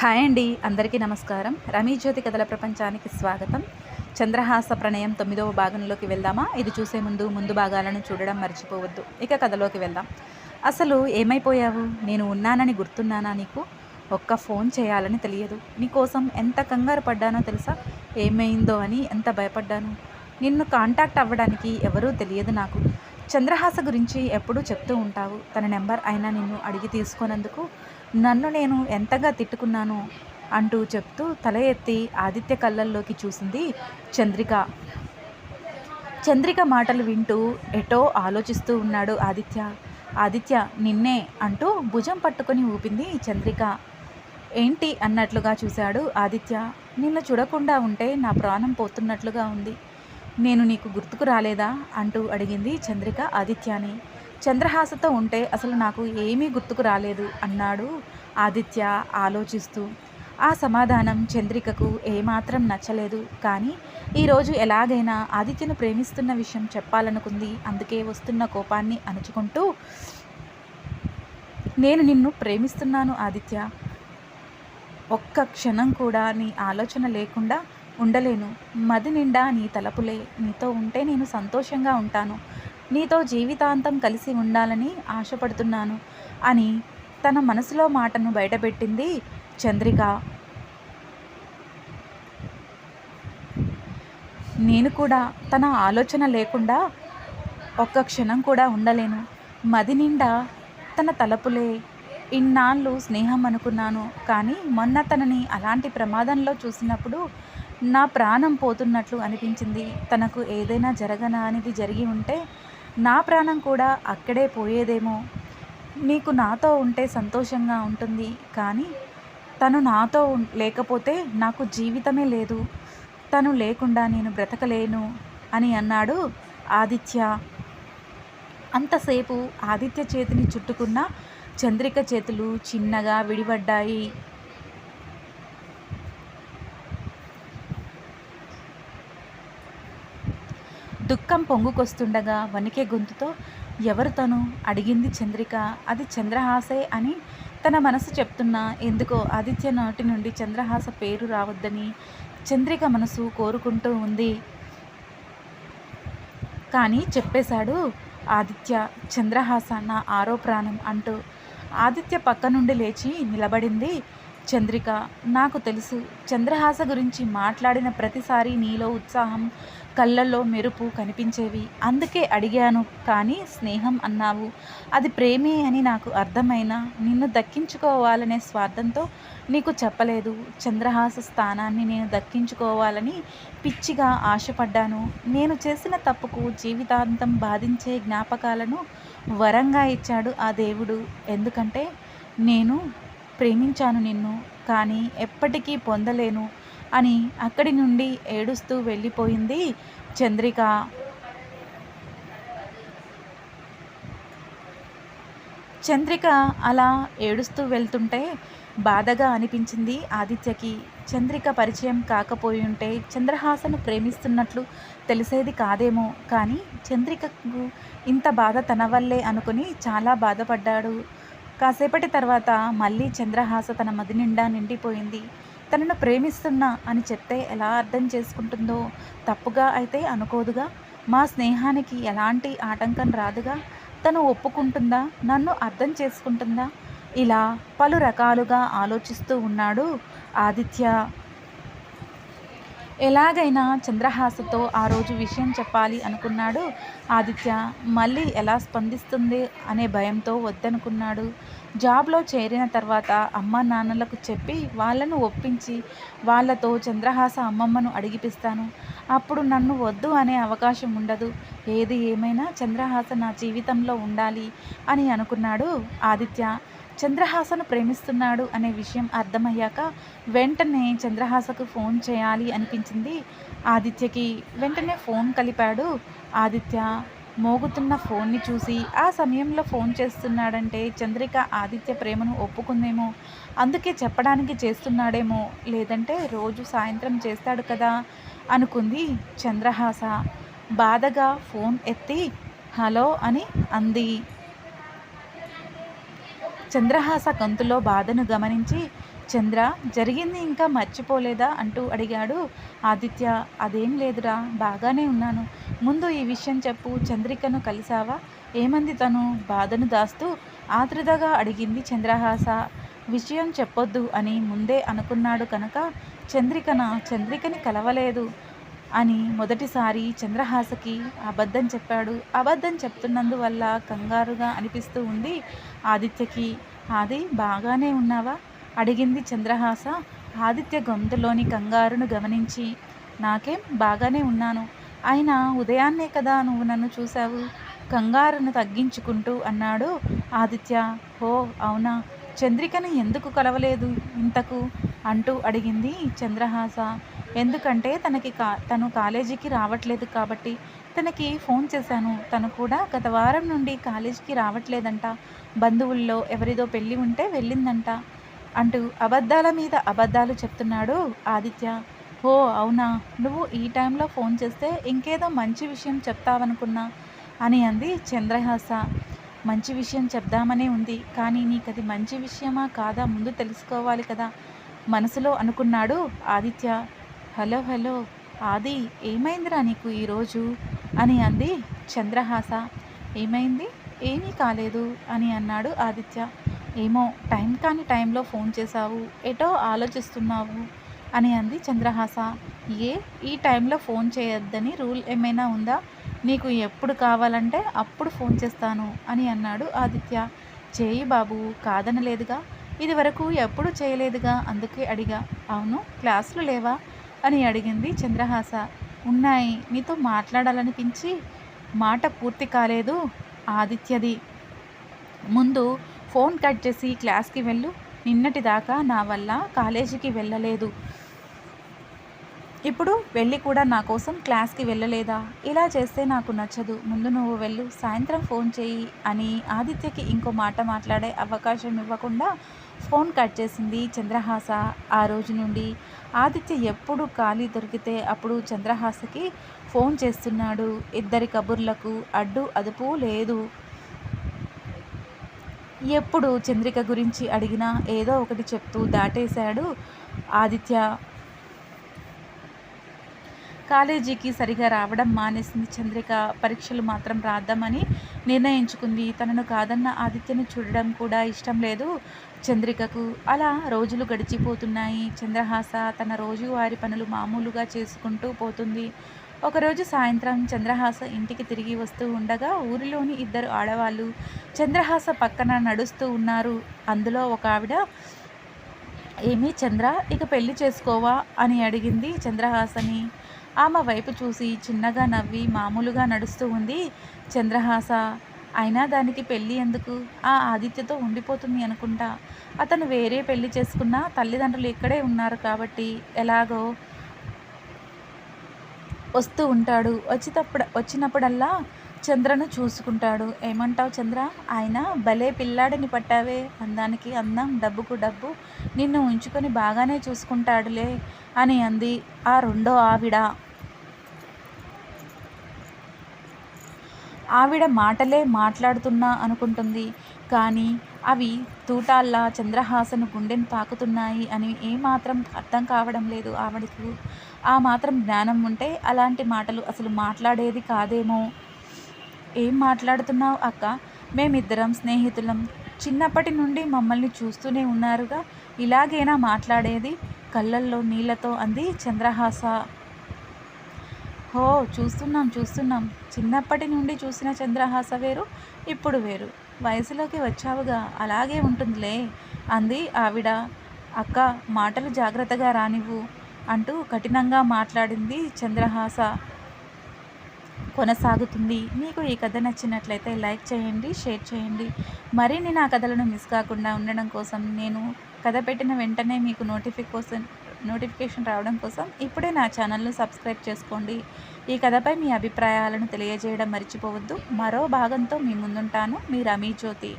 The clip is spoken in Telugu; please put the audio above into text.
హాయ్ అండి అందరికీ నమస్కారం. రమీజ్యోతి కథల ప్రపంచానికి స్వాగతం. చంద్రహాస ప్రణయం తొమ్మిదవ భాగంలోకి వెళ్దామా? ఇది చూసే ముందు ముందు భాగాలను చూడడం మర్చిపోవద్దు. ఇక కథలోకి వెళ్దాం. అసలు ఏమైపోయావు? నేను ఉన్నానని గుర్తున్నానా నీకు? ఒక్క ఫోన్ చేయాలని తెలియదు. నీకోసం ఎంత కంగారు పడ్డానో తెలుసా? ఏమైందో అని ఎంత భయపడ్డాను? నిన్ను కాంటాక్ట్ అవ్వడానికి ఎవరూ తెలియదు నాకు. చంద్రహాస గురించి ఎప్పుడూ చెప్తూ ఉంటావు. తన నెంబర్ అయినా నిన్ను అడిగి తీసుకున్నందుకు నన్ను నేను ఎంతగా తిట్టుకున్నాను అంటూ చెప్తూ తల ఎత్తి ఆదిత్య కళ్ళల్లోకి చూసింది చంద్రిక. చంద్రిక మాటలు వింటూ ఎటో ఆలోచిస్తూ ఉన్నాడు ఆదిత్య. ఆదిత్య నిన్నే అంటూ భుజం పట్టుకొని ఊపింది చంద్రిక. ఏంటి అన్నట్లుగా చూశాడు ఆదిత్య. నిన్ను చూడకుండా ఉంటే నా ప్రాణం పోతున్నట్లుగా ఉంది. నేను నీకు గుర్తుకు రాలేదా? అంటూ అడిగింది చంద్రిక ఆదిత్యాని. చంద్రహాసతో ఉంటే అసలు నాకు ఏమీ గుర్తుకు రాలేదు అన్నాడు ఆదిత్య ఆలోచిస్తూ. ఆ సమాధానం చంద్రికకు ఏమాత్రం నచ్చలేదు. కానీ ఈరోజు ఎలాగైనా ఆదిత్యను ప్రేమిస్తున్న విషయం చెప్పాలనుకుంది. అందుకే వస్తున్న కోపాన్ని అణుచుకుంటూ నేను నిన్ను ప్రేమిస్తున్నాను ఆదిత్య. ఒక్క క్షణం కూడా నీ ఆలోచన లేకుండా ఉండలేను. మది నిండా నీ తలపులే. నీతో ఉంటే నేను సంతోషంగా ఉంటాను. నీతో జీవితాంతం కలిసి ఉండాలని ఆశపడుతున్నాను అని తన మనసులో మాటను బయటపెట్టింది చంద్రిక. నేను కూడా తన ఆలోచన లేకుండా ఒక్క క్షణం కూడా ఉండలేను. మది నిండా తన తలపులే ఇన్నాళ్ళు స్నేహం అనుకున్నాను కానీ మొన్న తనని అలాంటి ప్రమాదంలో చూసినప్పుడు నా ప్రాణం పోతున్నట్లు అనిపించింది. తనకు ఏదైనా జరగనా అనేది జరిగి ఉంటే నా ప్రాణం కూడా అక్కడే పోయేదేమో. నీకు నాతో ఉంటే సంతోషంగా ఉంటుంది. కానీ తను నాతో లేకపోతే నాకు జీవితమే లేదు. తను లేకుండా నేను బ్రతకలేను అని అన్నాడు ఆదిత్య. అంతసేపు ఆదిత్య చేతిని చుట్టుకున్న చంద్రిక చేతులు చిన్నగా విడిపడ్డాయి. దుఃఖం పొంగుకొస్తుండగా వణికే గొంతుతో ఎవరు తను? అడిగింది చంద్రిక. అది చంద్రహాసే అని తన మనసు చెప్తున్నా. ఎందుకో ఆదిత్య నాటి నుండి చంద్రహాస పేరు రావద్దని చంద్రిక మనసు కోరుకుంటూ ఉంది. కానీ చెప్పేశాడు ఆదిత్య చంద్రహాస నా ఆరో ప్రాణం అంటూ. ఆదిత్య పక్క నుండి లేచి నిలబడింది. చంద్రిక నాకు తెలుసు. చంద్రహాస గురించి మాట్లాడిన ప్రతిసారి నీలో ఉత్సాహం కళ్ళల్లో మెరుపు కనిపించేవి. అందుకే అడిగాను కానీ స్నేహం అన్నావు. అది ప్రేమే అని నాకు అర్థమైనా నిన్ను దక్కించుకోవాలనే స్వార్థంతో నీకు చెప్పలేదు. చంద్రహాస స్థానాన్ని నేను దక్కించుకోవాలని పిచ్చిగా ఆశపడ్డాను. నేను చేసిన తప్పుకు జీవితాంతం బాధించే జ్ఞాపకాలను వరంగా ఇచ్చాడు ఆ దేవుడు. ఎందుకంటే నేను ప్రేమించాను నిన్ను కానీ ఎప్పటికీ పొందలేను అని అక్కడి నుండి ఏడుస్తూ వెళ్ళిపోయింది చంద్రిక. చంద్రిక అలా ఏడుస్తూ వెళ్తుంటే బాధగా అనిపించింది ఆదిత్యకి. చంద్రిక పరిచయం కాకపోయి ఉంటే చంద్రహాసను ప్రేమిస్తున్నట్లు తెలిసేది కాదేమో కానీ చంద్రికకు ఇంత బాధ తన వల్లే అనుకుని చాలా బాధపడ్డాడు. కాసేపటి తర్వాత మళ్ళీ చంద్రహాస తన మది నిండా నిండిపోయింది. తనను ప్రేమిస్తున్నా అని చెప్తే ఎలా అర్థం చేసుకుంటుందో తప్పుగా అయితే అనుకోదుగా. మా స్నేహానికి ఎలాంటి ఆటంకం రాదుగా. తను ఒప్పుకుంటుందా? నన్ను అర్థం చేసుకుంటుందా? ఇలా పలు రకాలుగా ఆలోచిస్తూ ఉన్నాడు ఆదిత్య. ఎలాగైనా చంద్రహాసతో ఆ రోజు విషయం చెప్పాలి అనుకున్నాడు. ఆదిత్య మళ్ళీ ఎలా స్పందిస్తుంది అనే భయంతో వద్దనుకున్నాడు. జాబ్లో చేరిన తర్వాత అమ్మ నాన్నలకు చెప్పి వాళ్ళను ఒప్పించి వాళ్ళతో చంద్రహాస అమ్మమ్మను అడిగిపిస్తాను. అప్పుడు నన్ను వద్దు అనే అవకాశం ఉండదు. ఏది ఏమైనా చంద్రహాస నా జీవితంలో ఉండాలి అని అనుకున్నాడు ఆదిత్య. చంద్రహాసను ప్రేమిస్తున్నాడు అనే విషయం అర్థమయ్యాక వెంటనే చంద్రహాసకు ఫోన్ చేయాలి అనిపించింది. ఆదిత్యకి వెంటనే ఫోన్ కలిపాడు. ఆదిత్య మోగుతున్న ఫోన్ని చూసి ఆ సమయంలో ఫోన్ చేస్తున్నాడంటే చంద్రిక ఆదిత్య ప్రేమను ఒప్పుకుందేమో? అందుకే చెప్పడానికి చేస్తున్నాడేమో? లేదంటే రోజు సాయంత్రం చేస్తాడు కదా? అనుకుంది చంద్రహాస. బాధగా ఫోన్ ఎత్తి హలో అని అంది. చంద్రహాస గొంతులో బాధను గమనించి చంద్ర జరిగింది ఇంకా మర్చిపోలేదా? అంటూ అడిగాడు. ఆదిత్య అదేం లేదురా బాగానే ఉన్నాను. ముందు ఈ విషయం చెప్పు చంద్రికను కలిసావా ఏమంది తను? బాధను దాస్తూ ఆతృతగా అడిగింది చంద్రహాస. విషయం చెప్పొద్దు అని ముందే అనుకున్నాడు కనుక చంద్రికన? చంద్రికని కలవలేదు. అని మొదటిసారి చంద్రహాసకి అబద్ధం చెప్పాడు. అబద్ధం చెప్తున్నందువల్ల కంగారుగా అనిపిస్తూ ఉంది. ఆదిత్యకి ఆది బాగానే ఉన్నావా? అడిగింది చంద్రహాస. ఆదిత్య గొంతులోని కంగారును గమనించి నాకేం? బాగానే ఉన్నాను. అయినా ఉదయాన్నే కదా నువ్వు నన్ను చూశావు? కంగారును తగ్గించుకుంటూ అన్నాడు ఆదిత్య. ఓ అవునా? చంద్రికను ఎందుకు కలవలేదు ఇంతకు? అంటూ అడిగింది చంద్రహాస. ఎందుకంటే తనకి కా తను కాలేజీకి రావట్లేదు కాబట్టి తనకి ఫోన్ చేశాను. తను కూడా గత వారం నుండి కాలేజీకి రావట్లేదంట. బంధువుల్లో ఎవరిదో పెళ్ళి ఉంటే వెళ్ళిందంట అంటూ అబద్ధాల మీద అబద్ధాలు చెప్తున్నాడు ఆదిత్య. ఓ అవునా? నువ్వు ఈ టైంలో ఫోన్ చేస్తే ఇంకేదో మంచి విషయం చెప్తావనుకున్నా అని అంది చంద్రహాస. మంచి విషయం చెప్దామనే ఉంది. కానీ నీకు అది మంచి విషయమా కాదా ముందు తెలుసుకోవాలి కదా. మనసులో అనుకున్నాడు ఆదిత్య. హలో హలో ఆది ఏమైందిరా నీకు ఈరోజు అని అంది చంద్రహాస. ఏమైంది? ఏమీ కాలేదు అని అన్నాడు ఆదిత్య. ఏమో టైం కాని టైంలో ఫోన్ చేశావు. ఎటో ఆలోచిస్తున్నావు అని అంది చంద్రహాస. ఏ ఈ టైంలో ఫోన్ చేయొద్దని రూల్ ఏమైనా ఉందా? నీకు ఎప్పుడు కావాలంటే అప్పుడు ఫోన్ చేస్తాను అని అన్నాడు ఆదిత్య. చేయి బాబు కాదనలేదుగా. ఇది వరకు ఎప్పుడు చేయలేదుగా? అందుకే అడిగా. అవును క్లాసులు లేవా? అని అడిగింది చంద్రహాస. ఉన్నాయి నీతో మాట్లాడాలనిపించి మాట పూర్తి కాలేదు ఆదిత్యది. ముందు ఫోన్ కట్ చేసి క్లాస్కి వెళ్ళు. నిన్నటి దాకా నా వల్ల కాలేజీకి వెళ్ళలేదు. ఇప్పుడు వెళ్ళి కూడా నా కోసం క్లాస్కి వెళ్ళలేదా? ఇలా చేస్తే నాకు నచ్చదు. ముందు నువ్వు వెళ్ళు. సాయంత్రం ఫోన్ చేయి అని ఆదిత్యకి ఇంకో మాట మాట్లాడే అవకాశం ఇవ్వకుండా ఫోన్ కట్ చేసింది చంద్రహాస. ఆ రోజు నుండి ఆదిత్య ఎప్పుడు ఖాళీ దొరికితే అప్పుడు చంద్రహాసకి ఫోన్ చేస్తున్నాడు. ఇద్దరి కబుర్లకు అడ్డు అదుపు లేదు. ఎప్పుడు చంద్రిక గురించి అడిగినా ఏదో ఒకటి చెప్తూ దాటేశాడు ఆదిత్య. కాలేజీకి సరిగా రావడం మానేసింది చంద్రిక. పరీక్షలు మాత్రం రాద్దామని నిర్ణయించుకుంది. తనను కాదన్న ఆదిత్యను చూడడం కూడా ఇష్టం లేదు చంద్రికకు. అలా రోజులు గడిచిపోతున్నాయి. చంద్రహాస తన రోజువారి పనులు మామూలుగా చేసుకుంటూ పోతుంది. ఒకరోజు సాయంత్రం చంద్రహాస ఇంటికి తిరిగి వస్తూ ఉండగా ఊరిలోని ఇద్దరు ఆడవాళ్ళు చంద్రహాస పక్కన నడుస్తూ ఉన్నారు. అందులో ఒక ఆవిడ ఏమీ చంద్ర ఇక పెళ్ళి చేసుకోవా? అని అడిగింది చంద్రహాసని. ఆమె వైపు చూసి చిన్నగా నవ్వి మామూలుగా నడుస్తూ ఉంది. చంద్రహాస అయినా దానికి పెళ్ళి ఎందుకు? ఆ ఆదిత్యతో ఉండిపోతుంది అనుకుంటా. అతను వేరే పెళ్ళి చేసుకున్నా తల్లిదండ్రులు ఇక్కడే ఉన్నారు కాబట్టి ఎలాగో వస్తూ ఉంటాడు. వచ్చినప్పుడు వచ్చినప్పుడల్లా చంద్రను చూసుకుంటాడు. ఏమంటావు చంద్ర? ఆయన భలే పిల్లాడిని పట్టావే. అందానికి అందం డబ్బుకు డబ్బు. నిన్ను ఉంచుకొని బాగానే చూసుకుంటాడులే అని అంది ఆ రెండో ఆవిడ. ఆవిడ మాటలే మాట్లాడుతున్నా అనుకుంటుంది. కానీ అవి తూటాల్లా చంద్రహాసను గుండెను తాకుతున్నాయి అని ఏమాత్రం అర్థం కావడం లేదు ఆవిడకు. ఆ మాత్రం జ్ఞానం ఉంటే అలాంటి మాటలు అసలు మాట్లాడేది కాదేమో. ఏం మాట్లాడుతున్నావు అక్క? మేమిద్దరం స్నేహితులం. చిన్నప్పటి నుండి మమ్మల్ని చూస్తూనే ఉన్నారుగా. ఇలాగైనా మాట్లాడేది? కళ్ళల్లో నీళ్ళతో అంది చంద్రహాస. హో చూస్తున్నాం చూస్తున్నాం. చిన్నప్పటి నుండి చూసిన చంద్రహాస వేరు ఇప్పుడు వేరు. వయసులోకి వచ్చావుగా అలాగే ఉంటుందిలే. అంది ఆవిడ. అక్క మాటలు జాగ్రత్తగా రానివ్వు అంటూ కఠినంగా మాట్లాడింది చంద్రహాస. కొనసాగుతుంది. మీకు ఈ కథ నచ్చినట్లయితే లైక్ చేయండి షేర్ చేయండి. మరిన్ని నా కథలను మిస్ కాకుండా ఉండడం కోసం నేను కథ పెట్టిన వెంటనే మీకు నోటిఫికేషన్ నోటిఫికేషన్ రావడం కోసం ఇప్పుడే నా ఛానల్ను సబ్స్క్రైబ్ చేసుకోండి. ఈ కథపై మీ అభిప్రాయాలను తెలియజేయడం మర్చిపోవద్దు. మరో భాగంతో మీ ముందుంటాను. మీ రమీ జ్యోతి.